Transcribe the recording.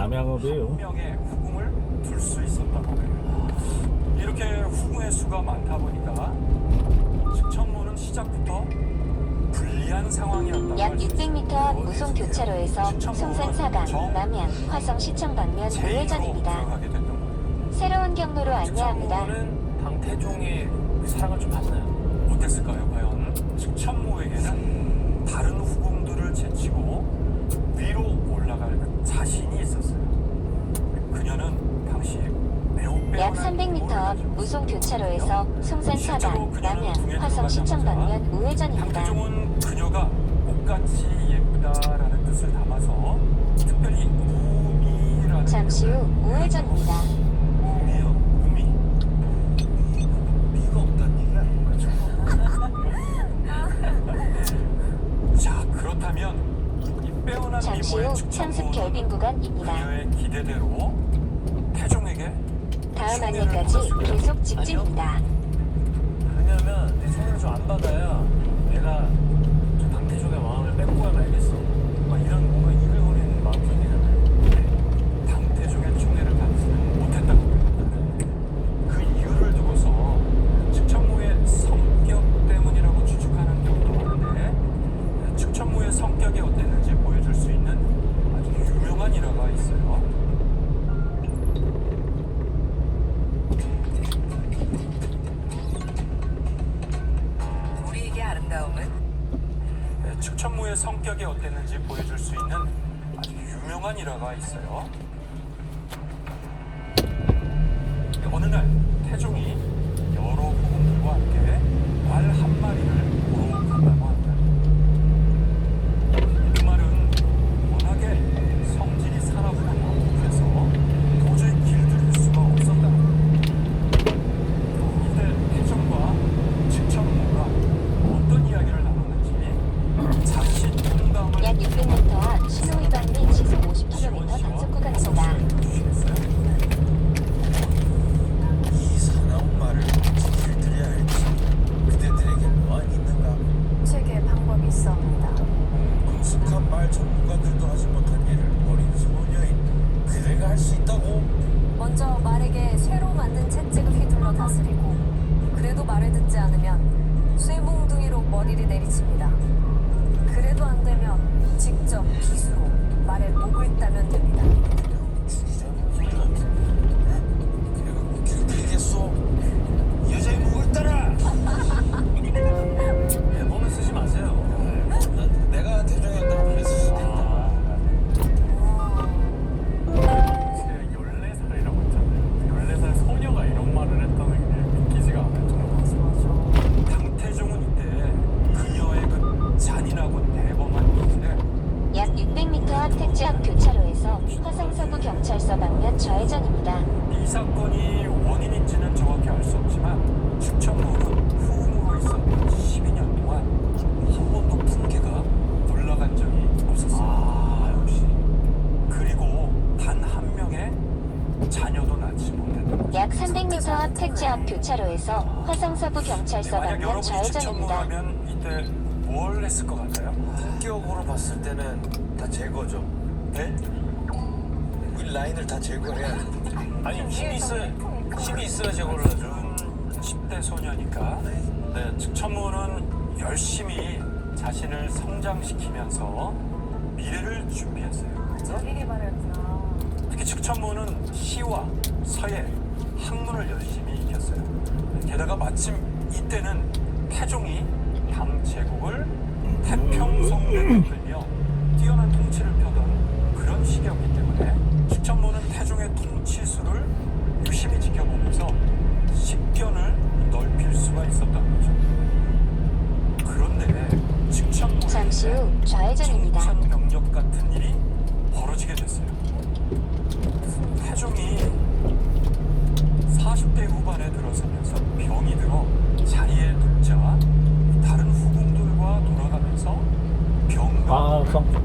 남양업이에요. 명의 후궁을 둘 수 있었다고 해요. 이렇게 후궁의 수가 많다 보니까 측천모는 시작부터 불리한 상황이었다고 약 할수 있어요. 600m 앞 무송 교차로에서 송산 정 남양, 화성 시청 방면 제2로 우회전입니다. 새로운 경로로 안내합니다. 측천모는 방태종의 그 사랑을 좀 받나요? 어땠을까요? 과연 측천모에게는 다른 후궁들을 제치고 위로 올라갈 자신이 있었어요. 그녀는 당시 매우 약 빼어난 300m 기모를 앞 무송. 교차로에서 송산 사방, 궁에 화성 시청 방면 우회전입니다. 강태종은 그녀가 꽃같이 예쁘다라는 뜻을 담아서 특별히 우미라는 잠시 후 우회전입니다. 우미요 우미 미가 없다는 얘기야 그렇죠 자 그렇다면 이 빼어난 잠시 미모의 후 상습 결빙 구간입니다. 그녀의 기대대로 다음 안내까지 계속 직진입니다. 왜냐면 내 손을 좀 안 받아야 내가 저 방태종의 마음을 뺏고야 말겠어. 막 이런 뭔가 이글거리는 마음 생기잖아요. 당태종의 총애를 받지는 못했다고 합니다. 그 이유를 두고서 측천무의 성격 때문이라고 추측하는 경우도 많은데 측천무의 성격이 어땠는지 보여줄 수 있는 아주 유명한 일화가 있어요. 우리에게 아름다움은 네, 측천무의 성격이 어땠는지 보여줄 수 있는 아주 유명한 일화가 있어요. 어느 날 태종이 여러 후궁들과 함께 말 한 마리를 보러 갔다고 합니다. 그 말은 워낙에 성질이 사나우고 완곡해서 도저히 길들일 수가 없었다는 거예요. 이때 태종과 측천무가 어떤 이야기를 나눴는지 잠시 통담을 약 600m 앞 신호위반 및 시속 50km 단속 구간입니다. 주시겠어요? 이 사나운 말을 길들여야 할지 그대들에게 뭐한 있는가 제게 방법이 있어옵니다. 능숙한 말 전문가들도 하지 못한 일을 어린 소녀인 그대가 할 수 있다고 먼저 말에게 쇠로 만든 채찍을 휘둘러 다스리고 그래도 말을 듣지 않으면 쇠몽둥이로 머리를 내리칩니다. 그래도 안 되면 직접 기수로 말의 목을 따면 됩니다. 좌회전입니다. 이 사건이 원인인지는 정확히 알 수 없지만 축천로는 후흥으로 있었던 12년 동안 한 번도 풍계가 올라간 적이 없었어요. 아 역시. 그리고 단 한 명의 자녀도 낳지 못했던. 약 300m 앞 택지 앞 교차로에서 화성서부 경찰서 만약 방면 여러분이 좌회전입니다. 추천로라면 이때 뭘 했을 것 같아요? 품격으로 봤을 때는 다 제거죠 네? 라인을 다 제거해야 돼. 아니 힘이 있어 힘이 있어야 제거를 하죠. 10대 소녀니까 네, 측천문은 열심히 자신을 성장시키면서 미래를 준비했어요. 되게 말했구나. 특히 측천문은 시와 서예, 학문을 열심히 익혔어요. 게다가 마침 이때는 태종이 당 제국을 태평성대로 들며 뛰어난 통치를 펴던 그런 시기였기 때문에 시청로는 태종의 통치수를 유심히 지켜보면서 식견을 넓힐 수가 있었던 거죠. 그런데 측천문에 잠시 후 좌회전입니다. 청천 병력 같은 일이 벌어지게 됐어요. 태종이 40대 후반에 들어서면서 병이 들어 자리에 눕자 다른 후궁들과 돌아가면서 병과 아,